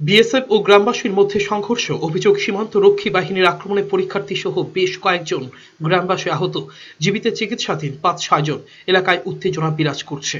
BSF ও গ্রামবাসীর মধ্যে সংঘর্ষ, অভিযোগ সীমান্ত রক্ষী বাহিনীর আক্রমণে পরীক্ষার্থী সহ বেশ কয়েকজন গ্রামবাসী আহত। জীবিত চিকিৎসাধীন পাঁচ ছয়জন এলাকায় উত্তেজনা বিরাজ করছে।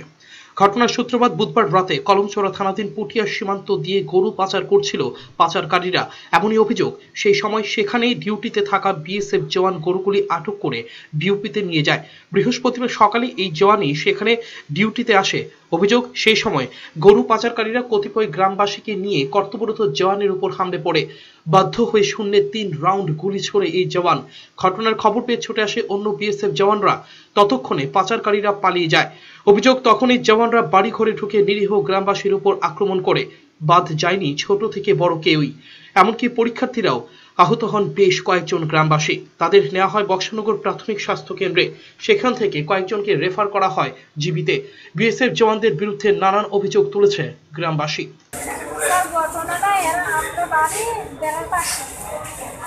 ঘটনার সূত্রপাত বুধবার রাতে কলমচড়া থানাধীন পুটিয়া সীমান্ত দিয়ে গরু পাচার করছিল পাচারকারীরা। এমনই অভিযোগ, সেই সময় সেখানেই ডিউটিতে থাকা বিএসএফ জওয়ান গরুগুলি আটক করে বিউপিতে নিয়ে যায়। বৃহস্পতিবার সকালে এই জওয়ানই সেখানে ডিউটিতে আসে। অভিযোগ, সেই সময় গরু পাচারকারীরা কতিপয় গ্রামবাসীকে নিয়ে কর্তব্যরত জওয়ানের উপর হামলে পড়ে। বাধ্য হয়ে শূন্যে তিন রাউন্ড গুলি ছোড়ে এই জওয়ান। ঘটনার খবর পেয়ে ছুটে আসে অন্য বিএসএফ জওয়ানরা। ততক্ষণে পাচারকারীরা পালিয়ে যায়। অভিযোগ, তখনই জওয়ানরা বাড়ি ঘরে ঢুকে নিরীহ গ্রামবাসীর উপর আক্রমণ করে। বাদ যায়নি ছোট থেকে বড় কেউই। এমনকি পরীক্ষার্থীরাও আহত হন বেশ কয়েকজন গ্রামবাসী। তাদের নেওয়া হয় বক্সনগর প্রাথমিক স্বাস্থ্য কেন্দ্রে। সেখান থেকে কয়েকজনকে রেফার করা হয় জীবিতে। বিএসএফ জওয়ানদের বিরুদ্ধে নানান অভিযোগ তুলেছে গ্রামবাসী।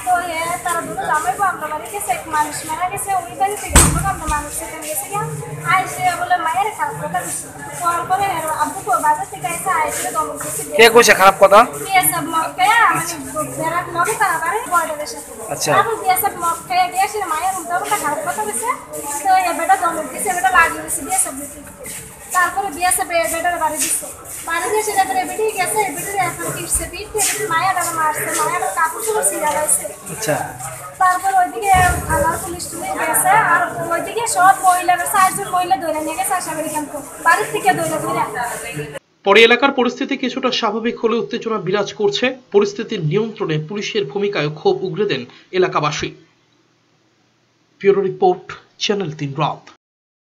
তো তারা দুটো জামাইবো আমরা বাড়ি গেছে এক মানুষ মারা গেছে ওই বাড়ি থেকে আমরা আমরা মানুষ সেখানে গেছে গিয়া আইসে বলে মায়ের খারাপ কথা দিচ্ছে পর পরে এর আব্বু তো বাজার থেকে আইসে আইসে দমন করছে কে কইছে খারাপ কথা বিএসএফ মক্কে মানে বেড়ার লগে তারা বাড়ি বর্ডারের সাথে আচ্ছা। তারপর বিএসএফ মক্কে গিয়ে সে মায়ের উল্টা উল্টা খারাপ কথা দিচ্ছে তো এ বেটা দমন দিচ্ছে বেটা লাগিয়ে দিচ্ছে বিএসএফ তারপরে বিএসএফ বেটার বাড়ি দিচ্ছে বাড়ি দিয়ে সে তারপরে বেটি গেছে বেটির এখন টিপসে পিঠতে মায়াটা মারছে মায়াটা কাপড় চোপড় ছিঁড়া গেছে আচ্ছা তারপর ওইদিকে আমার পুলিশ টুলিশ গেছে, আর ওইদিকে সব মহিলারা চারজন মহিলা ধরে নিয়ে গেছে আশাবাড়ি ক্যাম্প বাড়ির থেকে ধরে ধরে। পরে এলাকার পরিস্থিতি কিছুটা স্বাভাবিক হলে উত্তেজনা বিরাজ করছে। পরিস্থিতির নিয়ন্ত্রণে পুলিশের ভূমিকায় ক্ষোভ উগরে দেন এলাকাবাসী। ব্যুরো রিপোর্ট, চ্যানেল তিন রাত।